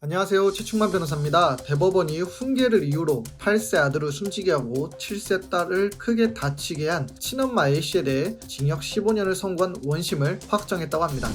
안녕하세요. 최충만 변호사입니다. 대법원이 훈계를 이유로 8세 아들을 숨지게 하고 7세 딸을 크게 다치게 한 친엄마 A씨에 대해 징역 15년을 선고한 원심을 확정했다고 합니다.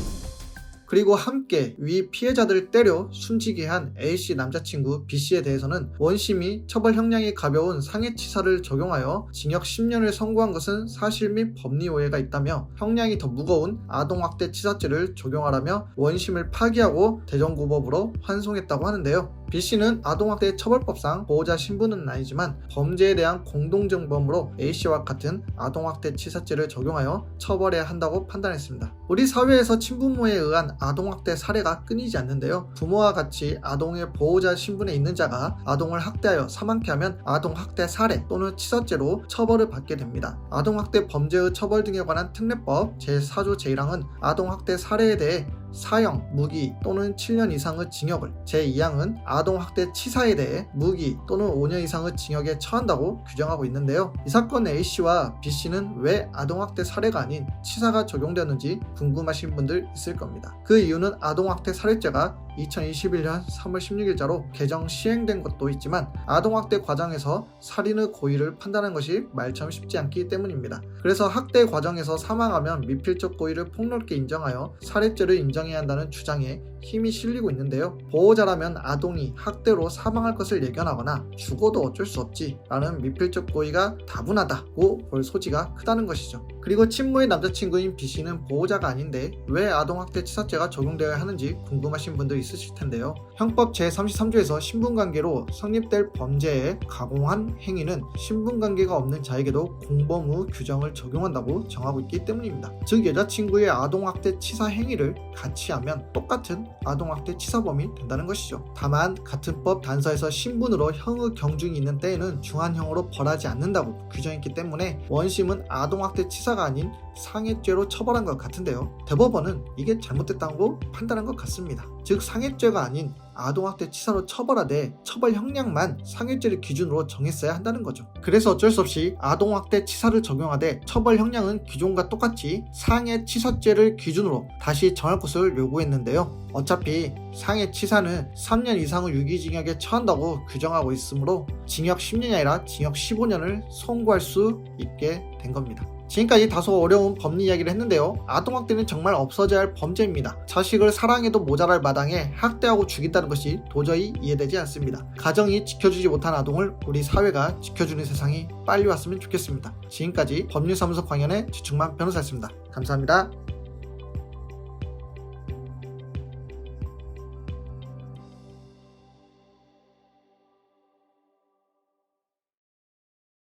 그리고 함께 위 피해자들을 때려 숨지게 한 A씨 남자친구 B씨에 대해서는 원심이 처벌 형량이 가벼운 상해치사를 적용하여 징역 10년을 선고한 것은 사실 및 법리 오해가 있다며 형량이 더 무거운 아동학대 치사죄를 적용하라며 원심을 파기하고 대전고법으로 환송했다고 하는데요. B씨는 아동학대 처벌법상 보호자 신분은 아니지만 범죄에 대한 공동정범으로 A씨와 같은 아동학대 치사죄를 적용하여 처벌해야 한다고 판단했습니다. 우리 사회에서 친부모에 의한 아동학대 사례가 끊이지 않는데요. 부모와 같이 아동의 보호자 신분에 있는 자가 아동을 학대하여 사망케 하면 아동학대 사례 또는 치사죄로 처벌을 받게 됩니다. 아동학대 범죄의 처벌 등에 관한 특례법 제4조 제1항은 아동학대 사례에 대해 사형, 무기 또는 7년 이상의 징역을 제2항은 아동학대 치사에 대해 무기 또는 5년 이상의 징역에 처한다고 규정하고 있는데요. 이 사건 A씨와 B씨는 왜 아동학대 사례가 아닌 치사가 적용되었는지 궁금하신 분들 있을 겁니다. 그 이유는 아동학대 사례죄가 2021년 3월 16일자로 개정 시행된 것도 있지만 아동학대 과정에서 살인의 고의를 판단하는 것이 말처럼 쉽지 않기 때문입니다. 그래서 학대 과정에서 사망하면 미필적 고의를 폭넓게 인정하여 살해죄를 인정 해야 한다는 주장에 힘이 실리고 있는데요. 보호자라면 아동이 학대로 사망할 것을 예견하거나 죽어도 어쩔 수 없지 라는 미필적 고의가 다분하다고 볼 소지가 크다는 것이죠. 그리고 친모의 남자친구인 B씨는 보호자가 아닌데 왜 아동학대 치사죄가 적용되어야 하는지 궁금하신 분들 있으실 텐데요. 형법 제33조에서 신분관계로 성립될 범죄에 가공한 행위는 신분관계가 없는 자에게도 공범 후 규정을 적용한다고 정하고 있기 때문입니다. 즉 여자친구의 아동학대 치사 행위를 같이 하면 똑같은 아동학대 치사범이 된다는 것이죠. 다만 같은 법 단서에서 신분으로 형의 경중이 있는 때에는 중한형으로 벌하지 않는다고 규정했기 때문에 원심은 아동학대 치사 가 아닌 상해죄로 처벌한 것 같은데요. 대법원은 이게 잘못됐다고 판단한 것 같습니다. 즉 상해죄가 아닌 아동학대 치사로 처벌하되 처벌 형량만 상해죄를 기준으로 정했어야 한다는 거죠. 그래서 어쩔 수 없이 아동학대 치사를 적용하되 처벌 형량은 기존과 똑같이 상해 치사죄를 기준으로 다시 정할 것을 요구했는데요. 어차피 상해 치사는 3년 이상의 유기징역에 처한다고 규정하고 있으므로 징역 10년이 아니라 징역 15년을 선고할 수 있게 된 겁니다. 지금까지 다소 어려운 법리 이야기를 했는데요. 아동학대는 정말 없어져야 할 범죄입니다. 자식을 사랑해도 모자랄 마당에 학대하고 죽인다는 것이 도저히 이해되지 않습니다. 가정이 지켜주지 못한 아동을 우리 사회가 지켜주는 세상이 빨리 왔으면 좋겠습니다. 지금까지 법률사무소 광연의 지충만 변호사였습니다. 감사합니다.